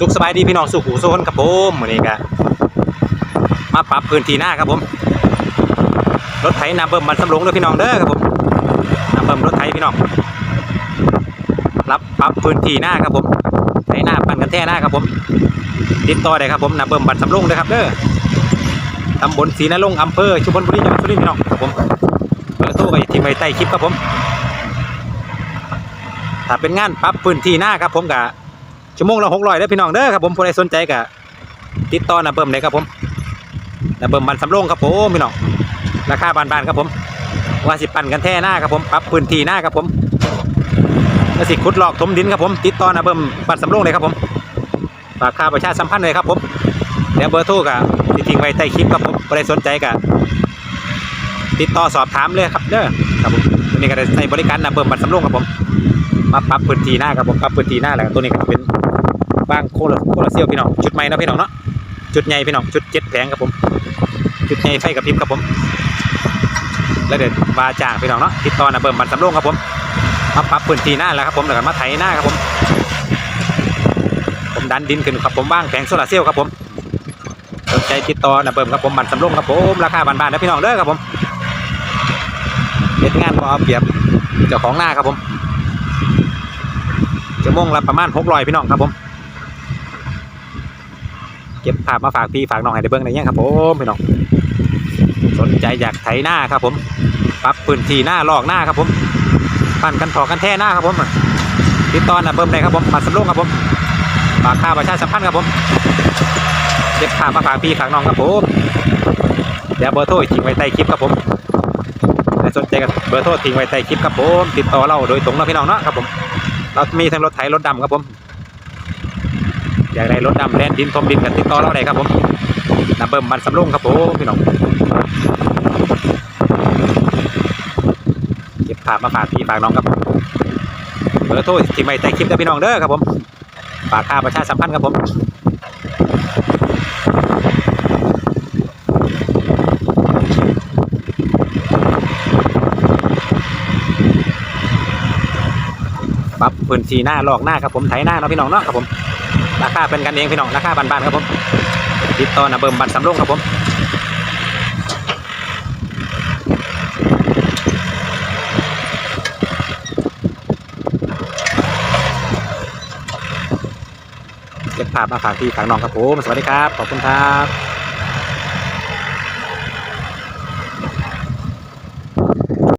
สุขสบายดีพี่น้องสุขหูโซนครับผมวันนี้ก็มาปรับพื้นที่หน้าครับผม รถไถนาเบิ่มมันสำรงด้วยพี่น้องเด้อครับผมนาเบิ่มรถไถพี่น้อง รับปรับพื้นที่หน้าครับผมไถหน้าปั่นกันแท่หน้าครับผม ติดต่อได้ครับผมนาเบิ่มบันสำรงเด้อครับเด้อตำบลศรีนรงค์อำเภอชุมพลบุรีจังหวัดสุรินทร์พี่น้องครับผมเบอร์โทรก็อยู่ที่ไว้ใต้คลิปครับผมถ้าเป็นงานปรับพื้นที่หน้าครับผมกับ ชั่วโมงละหกร้อยเด้อพี่น้องเด้อครับผมผู้ใดสนใจก็ติดต่อนาเบิ่มเลยครับผมนาเบิ่มบันสำโรงครับผมพี่น้องราคาบานๆครับผมว่าสิปั่นกันแท่หน้าครับผมปรับพื้นที่หน้าครับผมแล้วสิขุดหลอกถมดินครับผม ติดต่อนาเบิ่มบันสำโรงเลยครับผมฝากค่าประชาสัมพันธ์เลยครับผมเดี๋ยวเบอร์โทรก็สิทิ้งไว้ใต้คลิปครับผมผู้ใดสนใจก็ติดต่อสอบถามเลยครับเด้อครับผมวันนี้ก็ได้ใช้บริการนาเบิ่มบันสำโรงครับผมมาปรับพื้นที่หน้าครับผมปรับพื้นที่หน้าแหละตัวนี้ก็เป็น บ้างโคลาโคลาเซียวพี่น้องจุดใหม่เนาะพี่น้องเนาะจุดใหญ่พี่น้องจุดเจ็ดแผงครับผมจุดใหญ่ไฟกับพริบครับผม แล้วเดี๋ยววาจ้างพี่น้องเนาะติดต่อนะเบิ่มบันสำโรงครับผมมาปรับพื้นที่หน้าแล้วครับผมแล้วก็มาไถหน้าครับผม ผมดันดินขึ้นครับผมบ้างแผงโซลาเซลล์ครับผมสนใจติดต่อนะเบิ่มครับผมบันสำโรงครับผมราคาบานๆนะพี่น้องเด้อครับผมเฮ็ดงานพอเอาเปรียบเจ้าของหน้าครับผมชั่วโมงละประมาณหกร้อยพี่น้องครับผม ก็บภาพมาฝากพี่ฝากน้องให้ได้เบิ่งในเนี้ยครับผมพี่น้องสนใจอยากไถหน้าครับผมปรับพื้นที่หน้าลอกหน้าครับผมปั่นกันถอกันแท่หน้าครับผมติดต่อนะเบิ่มเลยครับผมปัดสำโรงครับผมฝากค่าประชาสัมพันธ์ครับผมเก็บภาพมาฝากพี่ฝากน้องครับผมเดี๋ยวเบอร์โทรทิ้งไว้ใต้คลิปครับผมสนใจกับเบอร์โทรทิ้งไว้ใต้คลิปครับผม ติดต่อเราโดยตรงนะพี่น้องเนาะครับผม เรามีทั้งรถไถรถดำครับผม อยากได้รถดำแล่นดินทมดินกันติดต่อเราได้ครับผมนับเบิ่มบันสำโรงครับผมพี่น้องเก็บภาพมาฝากพี่ฝากน้องครับผมเบอร์โทรที่ไม่ใต้คลิปนะพี่น้องเด้อครับผมฝากค่าประชาสัมพันธ์ครับผมปรับพื้นที่หน้าลอกหน้าครับผมไถหน้าเนาะพี่น้องเนาะครับผม ราคาเป็นกันเองพี่น้องราคาบานๆครับผมติดต่อนะเบิ่มบันสำโรงครับผมเก็บภาพมาฝากพี่ฝากน้องครับผม สวัสดีครับ ขอบคุณครับ